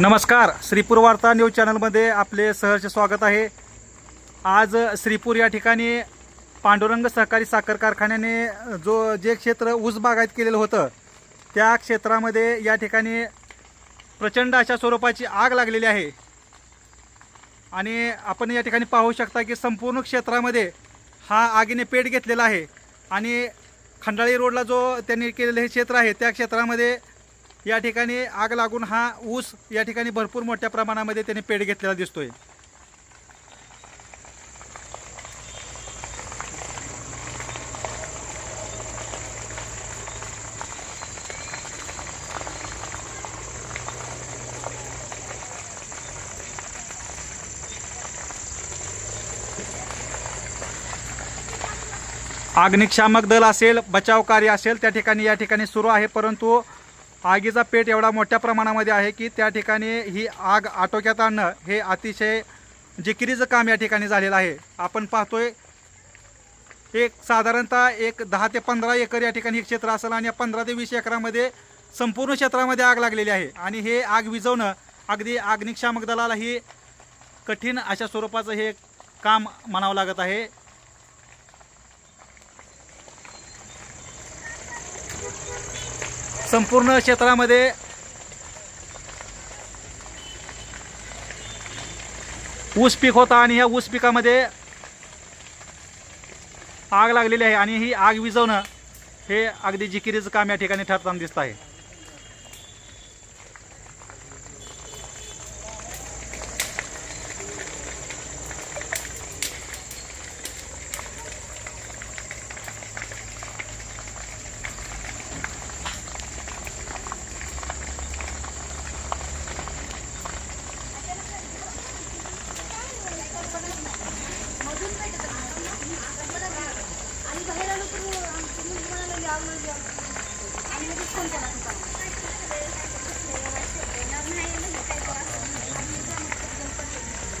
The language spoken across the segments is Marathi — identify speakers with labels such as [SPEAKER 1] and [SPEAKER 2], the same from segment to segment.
[SPEAKER 1] नमस्कार श्रीपूर वार्ता न्यूज चॅनलमध्ये आपले सहर्ष स्वागत आहे. आज श्रीपूर या ठिकाणी पांडुरंग सहकारी साखर कारखान्याने जो जे क्षेत्र ऊस बागायत केलेलं होतं त्या क्षेत्रामध्ये या ठिकाणी प्रचंड अशा स्वरूपाची आग लागलेली आहे. आणि आपण या ठिकाणी पाहू शकता की संपूर्ण क्षेत्रामध्ये हा आगीने पेट घेतलेला आहे. आणि खंडाळी रोडला जो त्यांनी केलेलं हे क्षेत्र आहे त्या क्षेत्रामध्ये या ठिकाणी आग लागून हा ऊस या ठिकाणी भरपूर मोठ्या प्रमाणामध्ये त्यांनी पेट घेतलेला दिसतोय. अग्निशामक दल असेल बचाव कार्य असेल त्या ठिकाणी या ठिकाणी सुरू आहे परंतु आगीचा पेट एवढा मोठ्या प्रमाणामध्ये आहे की त्या ठिकाणी ही आग आटोक्यात आणणं हे अतिशय जिकिरीचं काम या ठिकाणी झालेलं आहे. आपण पाहतोय एक साधारणतः एक दहा ते पंधरा एकर या ठिकाणी हे क्षेत्र असेल आणि पंधरा ते वीस एकरामध्ये संपूर्ण क्षेत्रामध्ये आग लागलेली आहे. आणि हे आग विझवणं अगदी अग्निशामक दलाला ही कठीण अशा स्वरूपाचं हे काम म्हणावं लागत आहे. संपूर्ण क्षेत्रामध्ये ऊस पीक होता आणि ह्या ऊस पिकामध्ये आग लागलेली आहे आणि ही आग विझवणं हे अगदी जिकिरीचं काम या ठिकाणी ठरताना दिसत आहे
[SPEAKER 2] आणि बाहेर आलो तर आमची मुलगी म्हणाली आग लागली आग लागली. आणि लगेच फोन केला तिचा.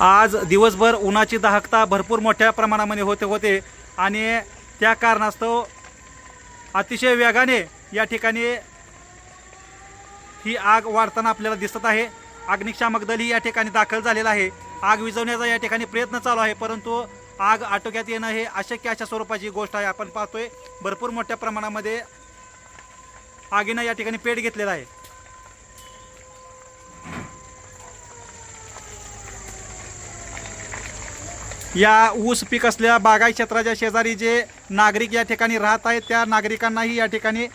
[SPEAKER 1] आज दिवसभर उन्हाची दाहकता भरपूर मोठ्या प्रमाणामध्ये होते होते आणि त्या कारणास्तव अतिशय वेगाने या ठिकाणी ही आग वाढताना आपल्याला दिसत आहे. अग्निशामक दल ही या ठिकाणी दाखल झालेला आहे. आग विझवण्याचा या ठिकाणी प्रयत्न चालू आहे परंतु आग आटोक्यात येणं हे अशक्य अशा स्वरूपाची गोष्ट आहे. आपण पाहतोय भरपूर मोठ्या प्रमाणामध्ये आगीनं या ठिकाणी पेट घेतलेला आहे. या ऊस पीक असलेल्या बागाई क्षेत्राच्या शेजारी जे नागरिक या ठिकाणी राहत आहेत त्या नागरिकांनाही या ठिकाणी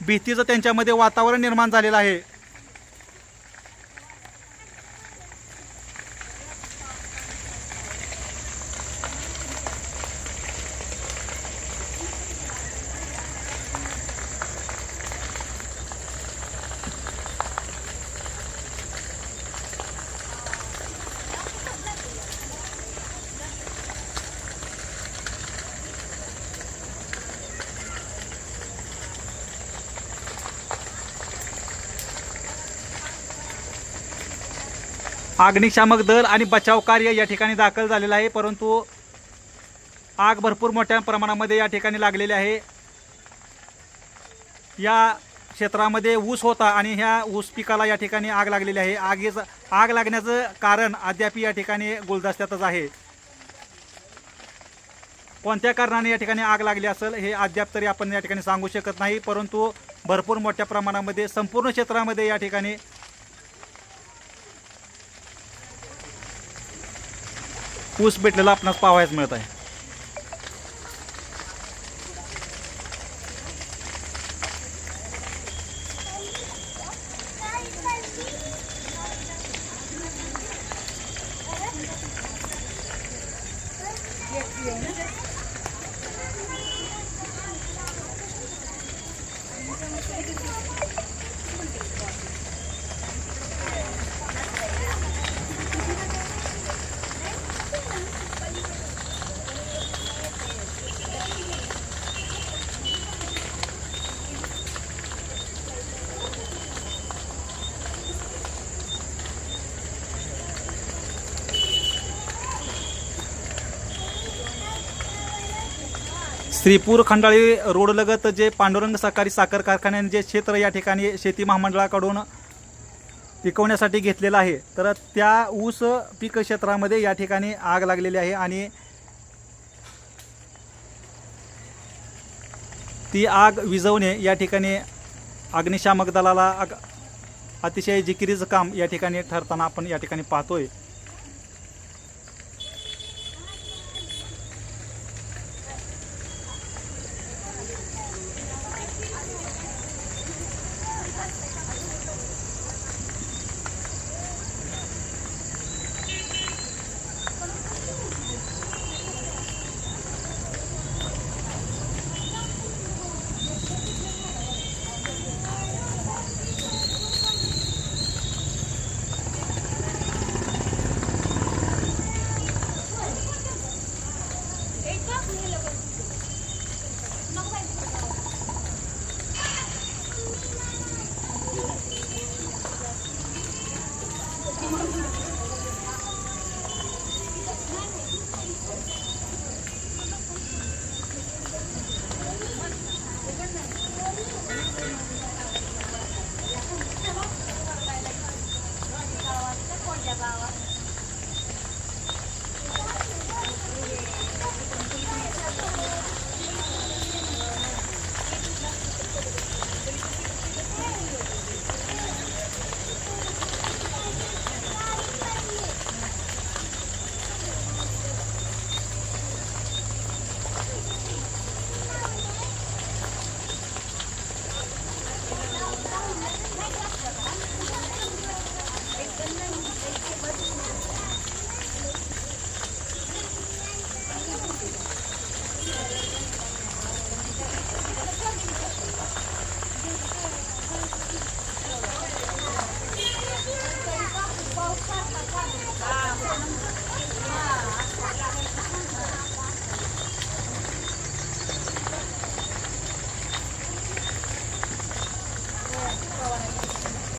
[SPEAKER 1] भीतीचं त्यांच्यामध्ये वातावरण निर्माण झालेलं आहे. अग्निशामक दल आणि बचाव कार्य या ठिकाणी दाखल झालेलं आहे परंतु आग भरपूर मोठ्या प्रमाणामध्ये या ठिकाणी लागलेली आहे. या क्षेत्रामध्ये ऊस होता आणि ह्या ऊस पिकाला या ठिकाणी आग लागलेली आहे. आगीचं आग लागण्याचं कारण अद्याप या ठिकाणी गुलदस्त्यातच आहे. कोणत्या कारणाने या ठिकाणी आग लागली असेल हे अद्याप तरी आपण या ठिकाणी सांगू शकत नाही परंतु भरपूर मोठ्या प्रमाणामध्ये संपूर्ण क्षेत्रामध्ये या ठिकाणी ऊस भेटलेला आपणास पाहायला मिळत आहे. श्रीपूर खंडाळी रोडलगत जे पांडुरंग सहकारी साखर कारखान्याने जे क्षेत्र या ठिकाणी शेती महामंडळाकडून पिकवण्यासाठी घेतलेलं आहे तर त्या ऊस पीक क्षेत्रामध्ये या ठिकाणी आग लागलेली आहे आणि ती आग विझवणे या ठिकाणी अग्निशामक दलाला अग अतिशय जिकिरीचं काम या ठिकाणी ठरताना आपण या ठिकाणी पाहतोय.